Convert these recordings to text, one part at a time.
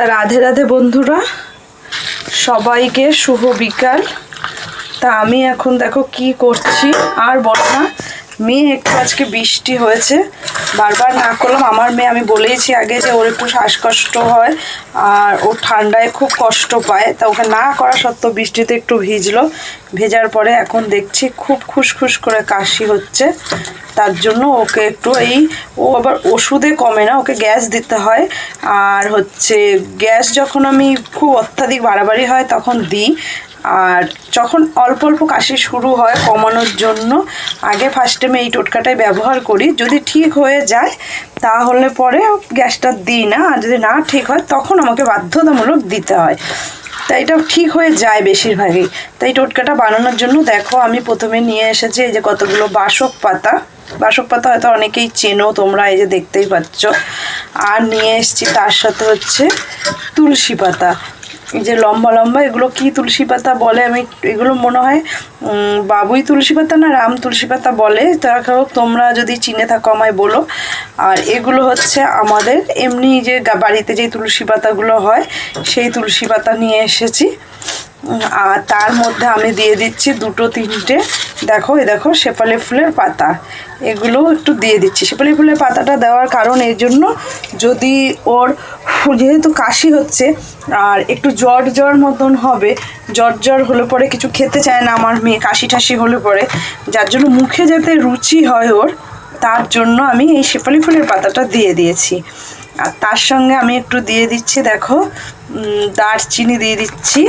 তা রাধে রাধে বন্ধুরা, সবাইকে শুভ বিকাল। তা আমি এখন দেখো কি করছি, আর বলো না মেয়ে একটু আজকে বৃষ্টি হয়েছে। বারবার না করলাম। আমার মেয়ে, আমি বলেইছি আগে যে ওর একটু শ্বাসকষ্ট হয় আর ও ঠান্ডায় খুব কষ্ট পায়। তা ওকে না করা সত্ত্বেও বৃষ্টিতে একটু ভিজলো। ভেজার পরে এখন দেখছি খুব খুসখুস করে কাশি হচ্ছে। তার জন্য ওকে একটু এই, ও আবার ওষুধে কমে না, ওকে গ্যাস দিতে হয়। আর হচ্ছে, গ্যাস যখন আমি খুব অত্যাধিক বাড়াবাড়ি হয়, তখন দিই। আর যখন অল্প অল্প কাশি শুরু হয় কমানোর জন্য, আগে ফার্স্ট টাইমে এই টোটকাটাই ব্যবহার করি। যদি ঠিক হয়ে যায়, তাহলে পরে গ্যাসটা দিই না। আর যদি না ঠিক হয়, তখন আমাকে বাধ্যতামূলক দিতে হয়। তাই এটা ঠিক হয়ে যায় বেশিরভাগই। তাই টোটকাটা বানানোর জন্য দেখো, আমি প্রথমে নিয়ে এসেছি এই যে কতগুলো বাসক পাতা। বাসক পাতা হয়তো অনেকেই চেনো, তোমরা এই যে দেখতেই পাচ্ছ। আর নিয়ে এসেছি তার সাথে হচ্ছে তুলসী পাতা। যে লম্বা লম্বা, এগুলো কি তুলসী পাতা বলে? আমি এগুলো মনে হয় বাবুই তুলসী পাতা না, রাম তুলসী পাতা বলে। তাও তোমরা যদি চিনে থাকো আমায় বলো। আর এগুলো হচ্ছে আমাদের এমনি যে বাড়িতে যে তুলসী পাতাগুলো হয়, সেই তুলসী পাতা নিয়ে এসেছি। আর তার মধ্যে আমি দিয়ে দিচ্ছি দুটো তিনটে। দেখো এই দেখো, শেফালি ফুলের পাতা। এগুলো একটু দিয়ে দিচ্ছি। শেফালি ফুলের পাতাটা দেওয়ার কারণ এই জন্য যদি ওর যেহেতু কাশি হচ্ছে, আর একটু জ্বর জ্বর মতন হবে, জ্বর জ্বর হলে পরে কিছু খেতে চায় না আমার মেয়ে, কাশি টাশি হলে পরে, যার জন্য মুখে যাতে রুচি হয় ওর, তার জন্য আমি এই শেফালি ফুলের পাতাটা দিয়ে দিয়েছি। আর তার সঙ্গে আমি একটু দিয়ে দিচ্ছি, দেখো দারচিনি দিয়ে দিচ্ছি।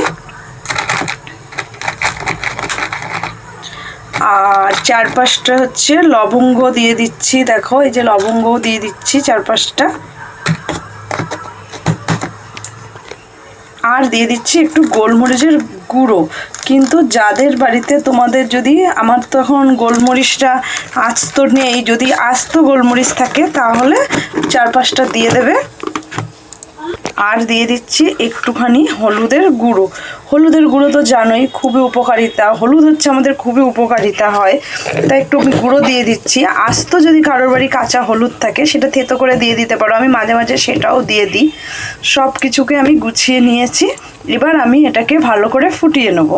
আর চার পাঁচটা হচ্ছে লবঙ্গ দিয়ে দিচ্ছি, দেখো, এই যে লবঙ্গও দিয়ে দিচ্ছি চার পাঁচটা আর দিয়ে দিচ্ছি একটু গোলমরিচের গুঁড়ো, কিন্তু যাদের বাড়িতে তোমাদের যদি, আমার তো এখন গোলমরিচটা আস্ত নেই, যদি আস্ত গোলমরিচ থাকে তাহলে চার পাঁচটা দিয়ে দেবে। আর দিয়ে দিচ্ছি একটুখানি হলুদের গুঁড়ো হলুদের গুঁড়ো তো জানোই, খুবই উপকারিতা। হলুদ হচ্ছে আমাদের খুবই উপকারিতা হয়। তাই একটু গুঁড়ো দিয়ে দিচ্ছি। আস্ত যদি কারোর বাড়ি কাঁচা হলুদ থাকে, সেটা থেতো করে দিয়ে দিতে পারো। আমি মাঝে মাঝে সেটাও দিয়ে দিই। সব কিছুকে আমি গুছিয়ে নিয়েছি। এবার আমি এটাকে ভালো করে ফুটিয়ে নেব।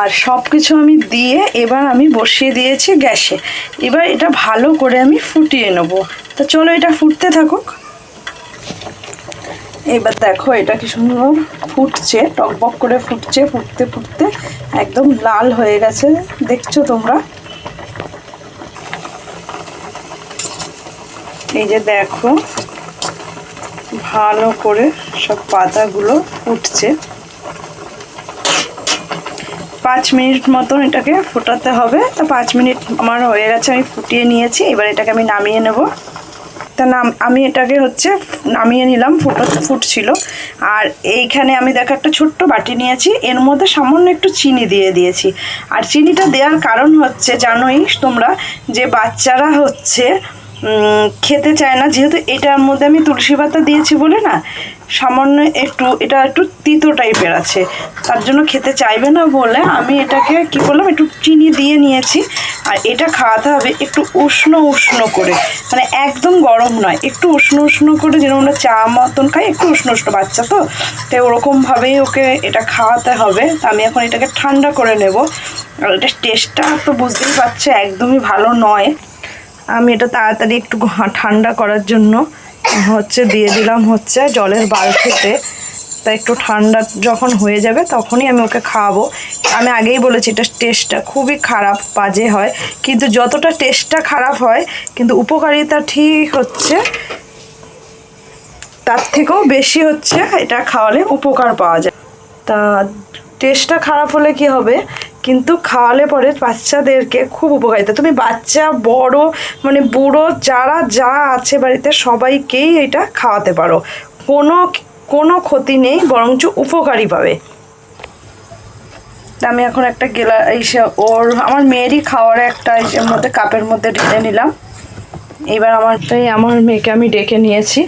আর সব কিছু আমি দিয়ে এবার আমি বসিয়ে দিয়েছি গ্যাসে। এবার এটা ভালো করে আমি ফুটিয়ে নেব। তো চলো এটা ফুটতে থাকুক। এবার দেখো এটা কি সুন্দর ফুটছে, টকবক করে ফুটছে, ফুটতে ফুটতে একদম লাল হয়ে গেছে, দেখছ তোমরা? এই যে দেখো, ভালো করে সব পাতাগুলো ফুটছে। পাঁচ মিনিট মতন এটাকে ফোটাতে হবে। তা পাঁচ মিনিট আমার হয়ে গেছে, আমি ফুটিয়ে নিয়েছি, এবার এটাকে আমি নামিয়ে নেব। তা নাম আমি এটাকে হচ্ছে নামিয়ে নিলাম, ফুটো ফুটছিল আর এইখানে আমি দেখো একটা ছোট্ট বাটি নিয়েছি, এর মধ্যে সামান্য একটু চিনি দিয়ে দিয়েছি। আর চিনিটা দেওয়ার কারণ হচ্ছে, জানোই তোমরা, যে বাচ্চারা হচ্ছে খেতে চায় না। যেহেতু এটার মধ্যে আমি তুলসী পাতা দিয়েছি বলে না, সামান্য একটু, এটা একটু তিতো টাইপের আছে। তার জন্য খেতে চাইবে না বলে আমি এটাকে কি করলাম, একটু চিনি দিয়ে নিয়েছি। আর এটা খাওয়াতে হবে একটু উষ্ণ উষ্ণ করে। মানে একদম গরম নয়, একটু উষ্ণ উষ্ণ করে যেরকম আমরা চা মতন খাই, একটু উষ্ণ উষ্ণ বাচ্চা তো। তাই ওরকমভাবেই ওকে এটা খাওয়াতে হবে। আমি এখন এটাকে ঠান্ডা করে নেব। আর এটা টেস্টটা তো বুঝতেই পারছ, একদমই ভালো নয়। আমি এটা তাড়াতাড়ি একটু ঠান্ডা করার জন্য হচ্ছে দিয়ে দিলাম হচ্ছে জলের বালতিতে। তা একটু ঠান্ডা যখন হয়ে যাবে তখনই আমি ওকে খাওয়াবো। আমি আগেই বলেছি এটা টেস্টটা খুবই খারাপ, বাজে হয়। কিন্তু যতটা টেস্টটা খারাপ হয়, কিন্তু উপকারিতা ঠিক হচ্ছে, তার থেকেও বেশি হচ্ছে এটা খাওয়ালে উপকার পাওয়া যায়। তা টেস্টটা খারাপ হলে কি হবে? কিন্তু খাওয়ালে পরে বাচ্চাদেরকে খুব উপকারিতা তুমি বাচ্চা, বড় মানে বুড়ো, যারা যা আছে বাড়িতে সবাইকেই এটা খাওয়াতে পারো। কোনো কোনো ক্ষতি নেই, বরঞ্চ উপকারী পাবে। আমি এখন একটা গেলা এই ওর, আমার মেয়েরই খাওয়ার একটা মধ্যে, কাপের মধ্যে ঢেলে নিলাম। এবার আমার তাই আমার মেয়েকে আমি ডেকে নিয়েছি।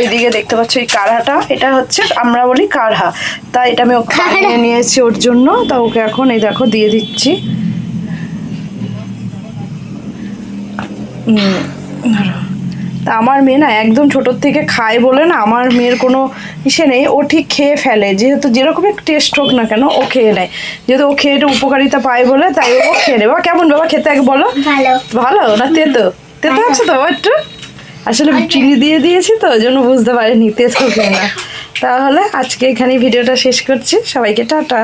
এইদিকে দেখতে পাচ্ছ এই কাড়াটা এটা হচ্ছে আমরা বলি কাড়া তা এটা আমি ওকে নিয়েছি ওর জন্য। তা ওকে এখন এই দেখো দিয়ে দিচ্ছি। তা আমার মেয়ে না একদম ছোটোর থেকে খায় বলে না আমার মেয়ের কোনো ইসে নেই। ও ঠিক খেয়ে ফেলে। যেহেতু যেরকমই টেস্ট হোক না কেন ও খেয়ে নেয়। যেহেতু ও খেয়ে এটা উপকারিতা পায় বলে তাই ও খেয়ে নেয়। বাবা কেমন বাবা খেতে আগে বলো। ভালো। ভালো? না তেতো? তেতো আছে তো একটু? আসলে চিনি দিয়ে দিয়েছি তো ওই জন্য বুঝতে পারিনি তেতো না তাহলে আজকে এখানে ভিডিওটা শেষ করছি সবাইকে টাটা।